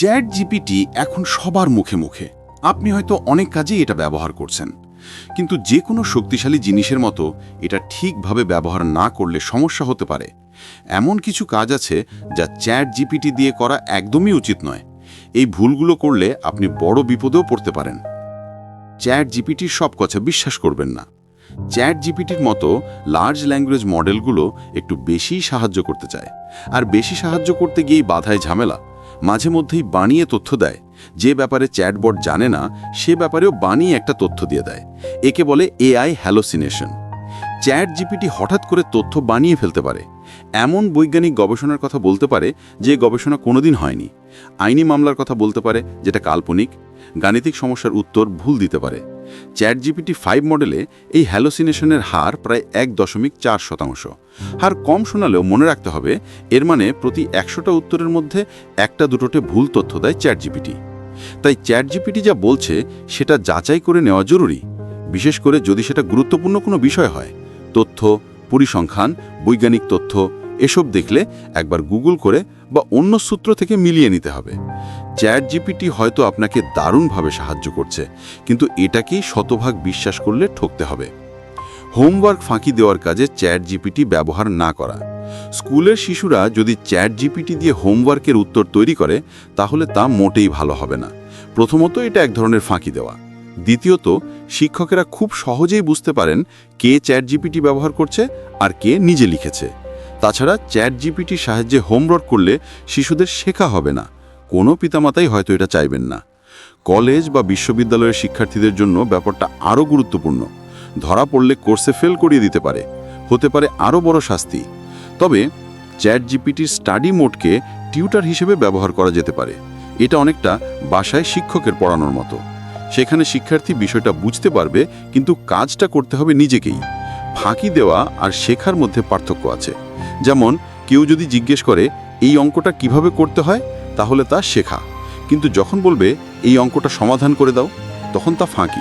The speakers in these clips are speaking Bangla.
চ্যাট জিপিটি এখন সবার মুখে মুখে। আপনি হয়তো অনেক কাজেই এটা ব্যবহার করছেন। কিন্তু যে কোনো শক্তিশালী জিনিসের মতো এটা ঠিকভাবে ব্যবহার না করলে সমস্যা হতে পারে। এমন কিছু কাজ আছে যা চ্যাট জিপিটি দিয়ে করা একদমই উচিত নয়। এই ভুলগুলো করলে আপনি বড় বিপদেও পড়তে পারেন। চ্যাট জিপিটির সব কথা বিশ্বাস করবেন না। চ্যাট জিপিটির মতো লার্জ ল্যাঙ্গুয়েজ মডেলগুলো একটু বেশিই সাহায্য করতে চায়। আর বেশি সাহায্য করতে গিয়েই বাধায় ঝামেলা। মাঝে মধ্যেই বানিয়ে তথ্য দেয়। যে ব্যাপারে চ্যাটবট জানে না, সে ব্যাপারেও বানিয়ে একটা তথ্য দিয়ে দেয়। একে বলে এআই হ্যালোসিনেশন। চ্যাট জিপিটি হঠাৎ করে তথ্য বানিয়ে ফেলতে পারে। এমন বৈজ্ঞানিক গবেষণার কথা বলতে পারে যে গবেষণা কোনোদিন হয়নি। আইনি মামলার কথা বলতে পারে যেটা কাল্পনিক, গাণিতিক সমস্যার উত্তর ভুল দিতে পারে। চ্যাট জিপিটি ফাইভ মডেলে এই হ্যালোসিনেশনের হার প্রায় এক দশমিক চার শতাংশ। হার কম শোনালেও মনে রাখতে হবে, এর মানে প্রতি একশোটা উত্তরের মধ্যে একটা দুটোতে ভুল তথ্য দেয় চ্যাট জিপিটি তাই চ্যাট জিপিটি যা বলছে সেটা যাচাই করে নেওয়া জরুরি। বিশেষ করে যদি সেটা গুরুত্বপূর্ণ কোনো বিষয় হয়, তথ্য পরিসংখ্যান, বৈজ্ঞানিক তথ্য, এসব দেখলে একবার গুগল করে বা অন্য সূত্র থেকে মিলিয়ে নিতে হবে। চ্যাট জিপিটি হয়তো আপনাকে দারুণভাবে সাহায্য করছে, কিন্তু এটাকেই শতভাগ বিশ্বাস করলে ঠকতে হবে। হোমওয়ার্ক ফাঁকি দেওয়ার কাজে চ্যাট জিপিটি ব্যবহার না করা। স্কুলের শিশুরা যদি চ্যাট জিপিটি দিয়ে হোমওয়ার্কের উত্তর তৈরি করে, তাহলে তা মোটেই ভালো হবে না। প্রথমত এটা এক ধরনের ফাঁকি দেওয়া। দ্বিতীয়ত, শিক্ষকেরা খুব সহজেই বুঝতে পারেন কে চ্যাট জিপিটি ব্যবহার করছে আর কে নিজে লিখেছে। তাছাড়া চ্যাট জিপিটির সাহায্যে হোমওয়ার্ক করলে শিশুদের শেখা হবে না। কোনো পিতামাতাই হয়তো এটা চাইবেন না। কলেজ বা বিশ্ববিদ্যালয়ের শিক্ষার্থীদের জন্য ব্যাপারটা আরও গুরুত্বপূর্ণ। ধরা পড়লে কোর্সে ফেল করিয়ে দিতে পারে। হতে পারে আরও বড় শাস্তি। তবে চ্যাট জিপিটির স্টাডি মোডকে টিউটার হিসেবে ব্যবহার করা যেতে পারে। এটা অনেকটা বাসায় শিক্ষকের পড়ানোর মতো। সেখানে শিক্ষার্থী বিষয়টা বুঝতে পারবে, কিন্তু কাজটা করতে হবে নিজেকেই। ফাঁকি দেওয়া আর শেখার মধ্যে পার্থক্য আছে। যেমন, কেউ যদি জিজ্ঞেস করে, এই অঙ্কটা কীভাবে করতে হয়? তাহলে তা শেখা। কিন্তু যখন বলবে, এই অঙ্কটা সমাধান করে দাও, তখন তা ফাঁকি।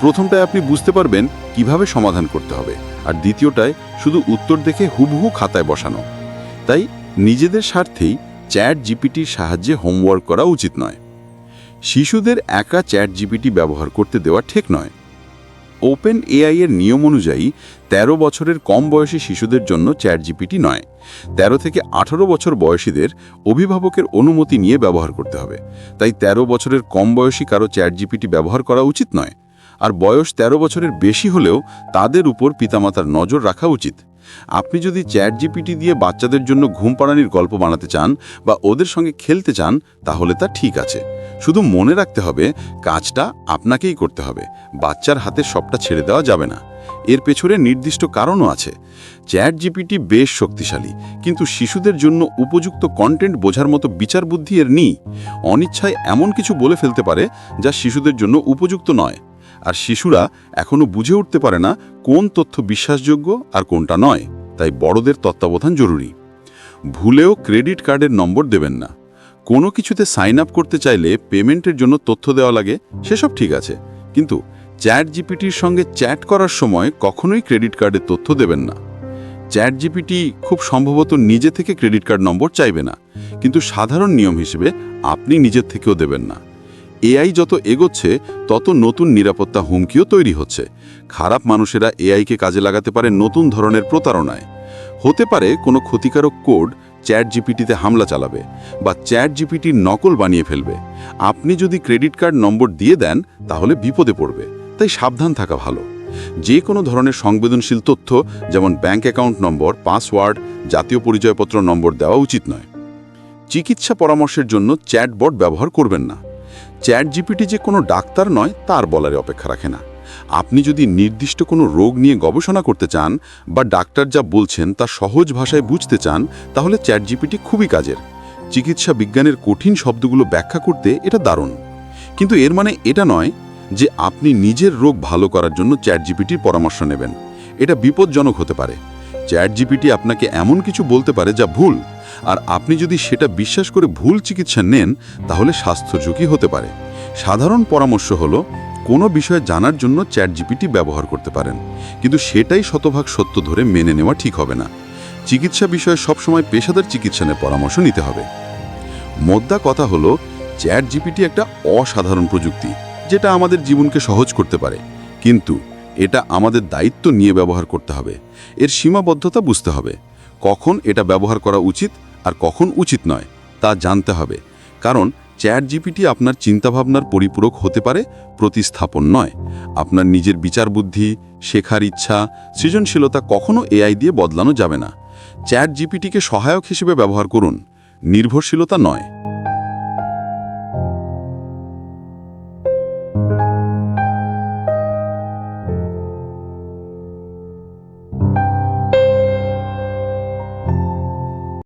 প্রথমটায় আপনি বুঝতে পারবেন কীভাবে সমাধান করতে হবে, আর দ্বিতীয়টায় শুধু উত্তর দেখে হুবহু খাতায় বসানো। তাই নিজেদের স্বার্থেই চ্যাট জিপিটির সাহায্যে হোমওয়ার্ক করা উচিত নয়। শিশুদের একা চ্যাট জিপিটি ব্যবহার করতে দেওয়া ঠিক নয়। ওপেন এআই এর নিয়ম অনুযায়ী ১৩ বছরের কম বয়সী শিশুদের জন্য চ্যাট জিপিটি নয়। ১৩ থেকে ১৮ বছর বয়সীদের অভিভাবকের অনুমতি নিয়ে ব্যবহার করতে হবে। তাই ১৩ বছরের কম বয়সী কারও চ্যাট জিপিটি ব্যবহার করা উচিত নয়। আর বয়স ১৩ বছরের বেশি হলেও তাদের উপর পিতামাতার নজর রাখা উচিত। আপনি যদি চ্যাট জিপিটি দিয়ে বাচ্চাদের জন্য ঘুম পাড়ানির গল্প বানাতে চান বা ওদের সঙ্গে খেলতে চান, তাহলে তা ঠিক আছে। শুধু মনে রাখতে হবে, কাজটা আপনাকেই করতে হবে। বাচ্চার হাতে সবটা ছেড়ে দেওয়া যাবে না। এর পেছনে নির্দিষ্ট কারণও আছে। চ্যাট জিপিটি বেশ শক্তিশালী, কিন্তু শিশুদের জন্য উপযুক্ত কন্টেন্ট বোঝার মতো বিচার বুদ্ধি এর নেই। অনিচ্ছায় এমন কিছু বলে ফেলতে পারে যা শিশুদের জন্য উপযুক্ত নয়। আর শিশুরা এখনও বুঝে উঠতে পারে না কোন তথ্য বিশ্বাসযোগ্য আর কোনটা নয়, তাই বড়দের তত্ত্বাবধান জরুরি। ভুলেও ক্রেডিট কার্ডের নম্বর দেবেন না। কোনো কিছুতে সাইন আপ করতে চাইলে পেমেন্টের জন্য তথ্য দেওয়া লাগে, সেসব ঠিক আছে। কিন্তু চ্যাট জিপিটির সঙ্গে চ্যাট করার সময় কখনোই ক্রেডিট কার্ডের তথ্য দেবেন না। চ্যাট জিপিটি খুব সম্ভবত নিজে থেকে ক্রেডিট কার্ড নম্বর চাইবে না। কিন্তু সাধারণ নিয়ম হিসেবে আপনি নিজের থেকেও দেবেন না। এআই যত এগোচ্ছে, তত নতুন নিরাপত্তা হুমকিও তৈরি হচ্ছে। খারাপ মানুষেরা এআইকে কাজে লাগাতে পারে নতুন ধরনের প্রতারণায়। হতে পারে কোনো ক্ষতিকারক কোড চ্যাট জিপিটিতে হামলা চালাবে বা চ্যাট জিপিটির নকল বানিয়ে ফেলবে। আপনি যদি ক্রেডিট কার্ড নম্বর দিয়ে দেন, তাহলে বিপদে পড়বে। তাই সাবধান থাকা ভালো। যে কোনো ধরনের সংবেদনশীল তথ্য, যেমন ব্যাংক অ্যাকাউন্ট নম্বর, পাসওয়ার্ড, জাতীয় পরিচয়পত্র নম্বর দেওয়া উচিত নয়। চিকিৎসা পরামর্শের জন্য চ্যাটবট ব্যবহার করবেন না। চ্যাট জিপিটি যে কোনো ডাক্তার নয়, তার বলারে অপেক্ষা রাখে না। আপনি যদি নির্দিষ্ট কোনো রোগ নিয়ে গবেষণা করতে চান বা ডাক্তার যা বলছেন তা সহজ ভাষায় বুঝতে চান, তাহলে চ্যাট জিপিটি খুবই কাজের। চিকিৎসা বিজ্ঞানের কঠিন শব্দগুলো ব্যাখ্যা করতে এটা দারুণ। কিন্তু এর মানে এটা নয় যে আপনি নিজের রোগ ভালো করার জন্য চ্যাট জিপিটির পরামর্শ নেবেন। এটা বিপজ্জনক হতে পারে। চ্যাট জিপিটি আপনাকে এমন কিছু বলতে পারে যা ভুল। আর আপনি যদি সেটা বিশ্বাস করে ভুল চিকিৎসা নেন, তাহলে স্বাস্থ্য ঝুঁকি হতে পারে। সাধারণ পরামর্শ হলো, কোনো বিষয় জানার জন্য চ্যাট জিপিটি ব্যবহার করতে পারেন। কিন্তু সেটাই শতভাগ সত্য ধরে মেনে নেওয়া ঠিক হবে না। চিকিৎসা বিষয়ে সবসময় পেশাদার চিকিৎসা নিয়ে পরামর্শ নিতে হবে। মোদ্দা কথা হলো চ্যাট জিপিটি একটা অসাধারণ প্রযুক্তি, যেটা আমাদের জীবনকে সহজ করতে পারে। কিন্তু এটা আমাদের দায়িত্ব নিয়ে ব্যবহার করতে হবে। এর সীমাবদ্ধতা বুঝতে হবে। কখন এটা ব্যবহার করা উচিত আর কখন উচিত নয়, তা জানতে হবে। কারণ চ্যাট জিপিটি আপনার চিন্তাভাবনার পরিপূরক হতে পারে, প্রতিস্থাপন নয়। আপনার নিজের বিচার বুদ্ধি শেখার ইচ্ছা, সৃজনশীলতা কখনও এআই দিয়ে বদলানো যাবে না। চ্যাট জিপিটিকে সহায়ক হিসেবে ব্যবহার করুন। নির্ভরশীলতা নয়।